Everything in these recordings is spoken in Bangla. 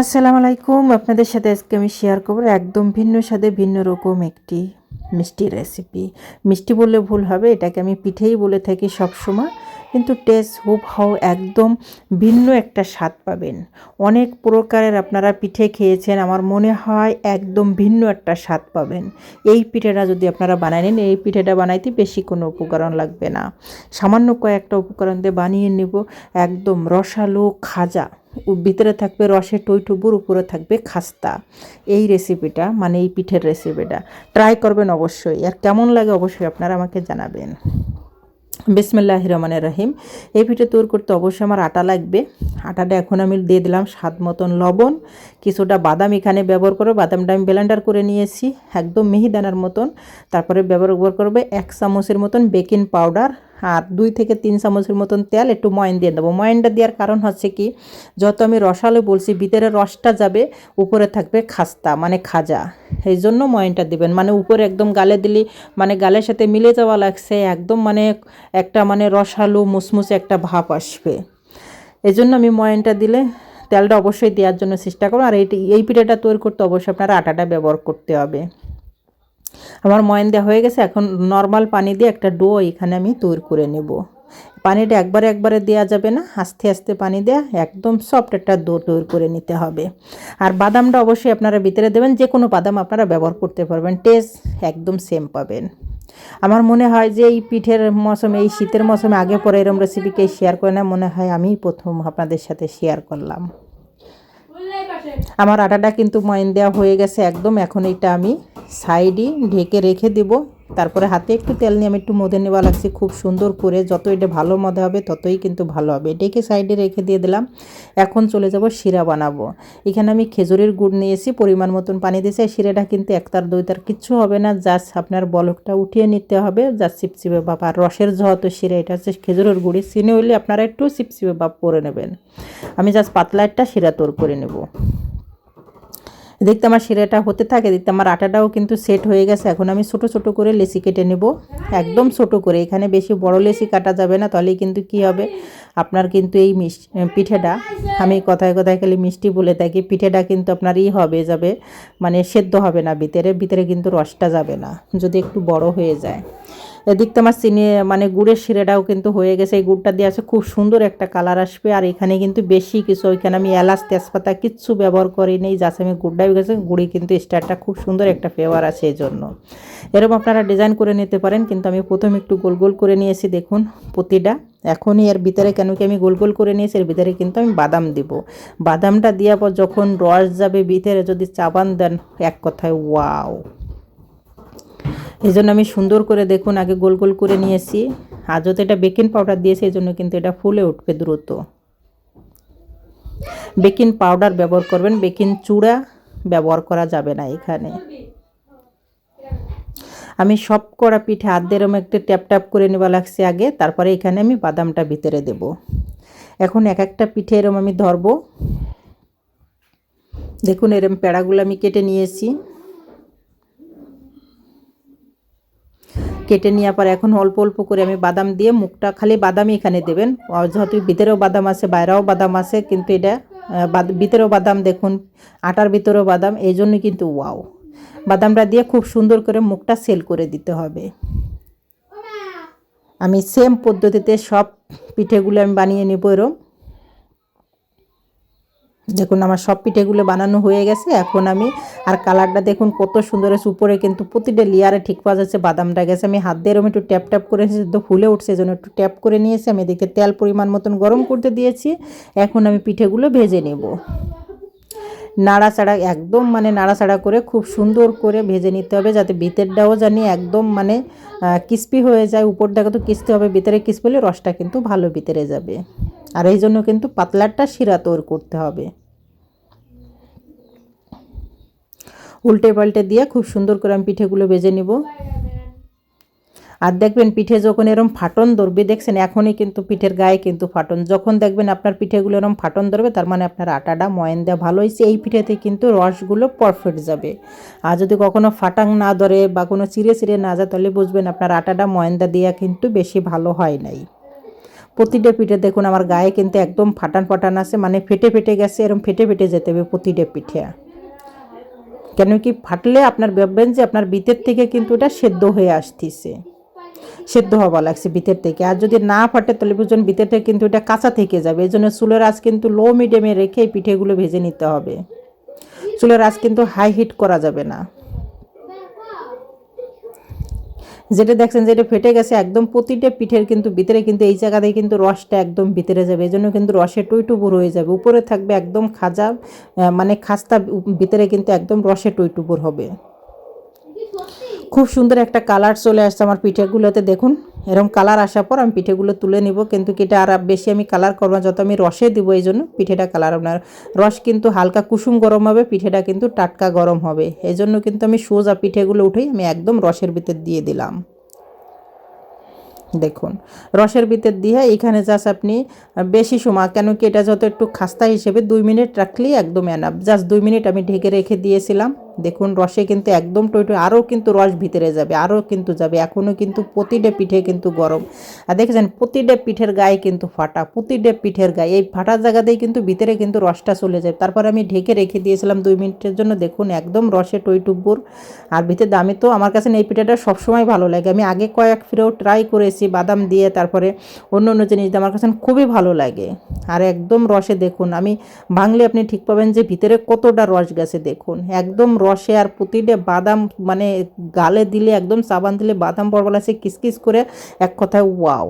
আসসালামু আলাইকুম। আপনাদের সাথে আজকে আমি শেয়ার করব একদম ভিন্ন স্বাদে ভিন্ন রকম একটি মিষ্টি রেসিপি মিষ্টি বললে ভুল হবে, এটাকে আমি পিঠেই বলে থাকি সবসময়। কিন্তু টেস্ট হুপ হাও একদম ভিন্ন একটা স্বাদ পাবেন। অনেক প্রকারের আপনারা পিঠে খেয়েছেন, আমার মনে হয় একদম ভিন্ন একটা স্বাদ পাবেন। এই পিঠেটা যদি আপনারা বানায় নেন, এই পিঠেটা বানাইতে বেশি কোনো উপকরণ লাগবে না। সামান্য কয়েকটা উপকরণ দিয়ে বানিয়ে নেব, একদম রসালো খাজা। ভিতরে থাকবে রসে টইটুবুর উপরে থাকবে খাস্তা। এই রেসিপিটা মানে এই পিঠের রেসিপিটা ট্রাই করবেন অবশ্যই। আর কেমন লাগে অবশ্যই আপনারা আমাকে জানাবেন। বিসমিল্লাহ রহমানের রহিম। এই পিঠে তৈরি করতে অবশ্যই আমার আটা লাগবে। আটাটা এখন আমি দিয়ে দিলাম স্বাদ মতন লবণ, কিছুটা বাদাম এখানে ব্যবহার করে বাদামটা আমি ব্লেন্ডার করে নিয়েছি, একদম মিহিদানার মতন। তারপরে ব্যবহার করবে এক চামচের মতন বেকিং পাউডার আর দুই থেকে তিন চামচের মতন তেল একটু ময়ন দিয়ে দেবো ময়নটা দেওয়ার কারণ হচ্ছে কি যত আমি রসালো বলছি, ভিতরে রসটা যাবে, উপরে থাকবে খাস্তা মানে খাজা। এই জন্য ময়নটা দিবেন। মানে উপরে একদম গালে দিলি মানে গালের সাথে মিলে যাওয়া লাগছে, একদম মানে একটা মানে রসালো, মুসমুসে একটা ভাব আসবে। এই জন্য আমি ময়নটা দিলে তেলটা অবশ্যই দেওয়ার জন্য চেষ্টা করো আর এইটি এই পিঠাটা তৈরি করতে অবশ্যই আপনারা আটাটা ব্যবহার করতে হবে। আমার ময়ন হয়ে গেছে, এখন নর্মাল পানি দিয়ে একটা ডো এখানে আমি তৈরি করে নেব। পানিটা একবারে একবারে দেওয়া যাবে না, আস্তে আস্তে পানি দেওয়া একদম সফট একটা ডো তৈরি করে নিতে হবে। আর বাদামটা অবশ্যই আপনারা ভিতরে দেবেন, যে কোনো বাদাম আপনারা ব্যবহার করতে পারবেন টেস্ট একদম সেম পাবেন। আমার মনে হয় যে এই পিঠের মৌসুমে, এই শীতের মৌসুমে আগে পরে এরম রেসিপিকে শেয়ার করে না, মনে হয় আমি প্রথম আপনাদের সাথে শেয়ার করলাম। আমার আটাটা কিন্তু ময়ন দেওয়া হয়ে গেছে একদম। এখন এটা আমি সাইডে ঢেকে রেখে দেব। তারপরে হাতে একটু তেল নিয়ে আমি একটু মধে নেওয়া লাগছে খুব সুন্দর করে। যত এটা ভালো মধে হবে, ততই কিন্তু ভালো হবে। ডেকে সাইডে রেখে দিয়ে দিলাম। এখন চলে যাব শিরা বানাবো। এখানে আমি খেজুরের গুড় নিয়েছি, পরিমাণ মতন পানি দিয়েছি। শিরাটা কিন্তু একতার, দুইতার কিচ্ছু হবে না। জাস্ট আপনার বলকটা উঠিয়ে নিতে হবে। জাস্ট চিপচিপে বাপ, আর রসের যত শিরা, এটা হচ্ছে খেজুরের গুড়ি। চিনি হইলে আপনারা একটু চিপচিপে বাপ করে নেবেন। আমি জাস্ট পাতলা একটা শিরা তোর করে নেব। দেখতে আমার শিরাটা হতে থাকে, দেখতে আমার আটাটাও কিন্তু সেট হয়ে গেছে। এখন আমি ছোট ছোট করে লেসি কেটে নেব। একদম ছোট করে, এখানে বেশি বড় লেসি কাটা যাবে না তাহলে কিন্তু কি হবে? আপনার কিন্তু এই পিঠেটা, আমি কথায় কথায় খালি মিষ্টি বলে থাকি, পিঠেটা কিন্তু আপনার ই হবে, যাবে মানে সেদ্ধ হবে না, ভিতরে ভিতরে কিন্তু রসটা যাবে না, যদি একটু বড় হয়ে যায়। এদিক তো আমার চিনি মানে গুড়ের শিরাটাও কিন্তু হয়ে গেছে। এই গুড়টা দিয়ে আছে খুব সুন্দর একটা কালার আসবে। আর এখানে কিন্তু বেশি কিছু ওইখানে আমি এলাচ, তেজপাতা কিচ্ছু ব্যবহার করি নেই যাচ্ছে আমি গুড়টা হয়ে গেছে। গুড়ি কিন্তু স্টারটা খুব সুন্দর একটা ফ্লেভার আছে এই জন্য। এরকম আপনারা ডিজাইন করে নিতে পারেন, কিন্তু আমি প্রথম একটু গোল গোল করে নিয়েছি, দেখুন প্রতিটা। এখনই এর ভিতরে কেন কি আমি গোল গোল করে নিয়েছি, এর ভিতরে কিন্তু আমি বাদাম দিব। বাদামটা দেওয়ার পর যখন রস যাবে, ভিতরে যদি চাবান দেন, এক কথায় ওয়াও এই জন্য আমি সুন্দর করে দেখুন, আগে গোল গোল করে নিয়েছি। আর যত এটা বেকিং পাউডার দিয়েছি এই জন্য কিন্তু এটা ফুলে উঠবে দ্রুত। বেকিং পাউডার ব্যবহার করবেন, বেকিং চূড়া ব্যবহার করা যাবে না এখানে। আমি সব করা পিঠে হাত দিয়ে এরম একটু ট্যাপ ট্যাপ করে নেওয়া লাগছে আগে, তারপরে এখানে আমি বাদামটা ভিতরে দেব। এখন এক একটা পিঠে এরম আমি ধরবো। দেখুন, এরম প্যাড়াগুলো আমি কেটে নিয়েছি। কেটে নেওয়ার পর এখন অল্প অল্প করে আমি বাদাম দিয়ে মুখটা খালি বাদামই এখানে দেবেন। যেহেতু ভিতরেও বাদাম আছে, বাইরেও বাদাম আছে, কিন্তু এটা ভিতরেও বাদাম দেখুন, আটার ভিতরেও বাদাম, এই জন্য কিন্তু ওয়াও। বাদামটা দিয়ে খুব সুন্দর করে মুখটা সেল করে দিতে হবে। আমি সেম পদ্ধতিতে সব পিঠেগুলো আমি বানিয়ে নেব এরম। দেখুন আমার সব পিঠেগুলো বানানো হয়ে গেছে, এখন আমি আর কালারটা দেখুন কত সুন্দর আছে উপরে কিন্তু প্রতিটা লেয়ারে ঠিক পাওয়া যাচ্ছে, বাদামটা গেছে। আমি হাত দিয়ে একটু ট্যাপ ট্যাপ করে তো ফুলে উঠছে জন্য একটু ট্যাপ করে নিয়েছি। আমি এদিকে তেল পরিমাণ মতন গরম করতে দিয়েছি। এখন আমি পিঠেগুলো ভেজে নেব। নাড়াচাড়া একদম মানে নাড়াচাড়া করে, খুব সুন্দর করে ভেজে নিতে হবে, যাতে ভিতরটাও জানি একদম মানে কিস্পি হয়ে যায়। উপরটাকে তো কিস্তি হবে, ভিতরে কিস্পি হলে রসটা কিন্তু ভালো ভিতরে যাবে। আর এই জন্য কিন্তু পাতলাটা শিরা তৈরি করতে হবে। উল্টে পাল্টে দিয়ে খুব সুন্দর করে আমি পিঠেগুলো বেজে নিব। আর দেখবেন পিঠে যখন এরম ফাটন ধরবে, দেখছেন এখনই কিন্তু পিঠের গায়ে কিন্তু ফাটন। যখন দেখবেন আপনার পিঠেগুলো এরম ফাটন ধরবে, তার মানে আপনার আটাটা ময়ন দেওয়া ভালো হয়েছে। এই পিঠেতে কিন্তু রসগুলো পারফেক্ট যাবে। আর যদি কখনো ফাটাং না ধরে বা কোনো চিড়ে চিড়ে না যায়, তাহলে বুঝবেন আপনার আটাটা ময়ন্দা দেওয়া কিন্তু বেশি ভালো হয় নাই। প্রতিটা পিঠে দেখুন, আমার গায়ে কিন্তু একদম ফাটান ফাটান আছে মানে ফেটে ফেটে গেছে এরকম ফেটে ফেটে যেতে হবে প্রতিটা পিঠে। কেন কি ফাটলে আপনার ভাববেন যে আপনার ভিতর থেকে কিন্তু এটা সেদ্ধ হয়ে আসতেছে। সেদ্ধ হওয়া লাগছে ভিতর থেকে। আর যদি না ফাটে, তাহলে বুঝুন ভিতর থেকে কিন্তু এটা কাঁচা থেকে যাবে। এই জন্য চুলের আঁচ কিন্তু লো, মিডিয়ামে রেখে এই পিঠেগুলো ভেজে নিতে হবে। চুলের আঁচ কিন্তু হাই হিট করা যাবে না। যেটা দেখছেন যেটা ফেটে গেছে, একদম প্রতিটা পিঠের কিন্তু ভিতরে কিন্তু এই জায়গাতে কিন্তু রসটা একদম ভিতরে যাবে। এই জন্য কিন্তু রসে টুইটুবুর হয়ে যাবে। উপরে থাকবে একদম খাজা মানে খাস্তা, ভিতরে কিন্তু একদম রসে টুইটুপুর হবে। খুব সুন্দর একটা কালার চলে আসছে আমার পিঠেগুলোতে, দেখুন। এরকম কালার আসার পর আমি পিঠেগুলো তুলে নিব, কিন্তু এটা আর বেশি আমি কালার করব যত আমি রসে দিব এই জন্য পিঠেটা কালার আপনার রস কিন্তু হালকা কুসুম গরম হবে, পিঠেটা কিন্তু টাটকা গরম হবে। এই জন্য কিন্তু আমি সোজা পিঠেগুলো উঠেই আমি একদম রসের ভিতর দিয়ে দিলাম। দেখুন, রসের ভিতর দিয়ে এখানে জাস্ট আপনি বেশি সময়, কেন কি এটা যত একটু খাস্তা হিসেবে দুই মিনিট রাখলেই একদম এনাফ জাস্ট দুই মিনিট আমি ঢেকে রেখে দিয়েছিলাম। দেখুন, রসে কিন্তু একদম টইটই আরও কিন্তু রস ভিতরে যাবে, আরও কিন্তু যাবে, এখনও কিন্তু প্রতিটা পিঠে কিন্তু গরম। আর দেখেছেন, প্রতিটা পিঠের গায়ে কিন্তু ফাটা, প্রতিটা পিঠের গায়ে, এই ফাটার জায়গাতেই কিন্তু ভিতরে কিন্তু রসটা চলে যায়। তারপর আমি ঢেকে রেখে দিয়েছিলাম দুই মিনিটের জন্য, দেখুন, একদম রসে টইটুব্বুর আর ভিতরে দামি তো, আমার কাছে এই পিঠাটা সবসময় ভালো লাগে। আমি আগে কয়েক ফিরেও ট্রাই করেছি, বাদাম দিয়ে, তারপরে অন্য অন্য জিনিস দিয়ে, আমার কাছে খুবই ভালো লাগে। আর একদম রসে দেখুন, আমি ভাঙলে আপনি ঠিক পাবেন যে ভিতরে কতটা রস গেছে, দেখুন, একদম রসে আর প্রতিটা বাদাম মানে গালে দিলে, একদম সাবান দিলে বাদাম পরবল আছে কিসকিস করে এক কথায় ওয়াও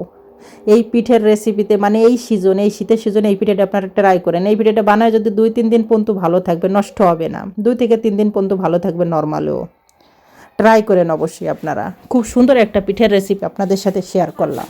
এই পিঠের রেসিপিতে মানে এই সিজন এই শীতের সিজনে এই পিঠেটা আপনারা ট্রাই করেন। এই পিঠেটা বানায় যদি দুই, তিন দিন পর্যন্ত ভালো থাকবে, নষ্ট হবে না। দুই থেকে তিন দিন পর্যন্ত ভালো থাকবে নর্মালেও ট্রাই করেন অবশ্যই আপনারা। খুব সুন্দর একটা পিঠের রেসিপি আপনাদের সাথে শেয়ার করলাম।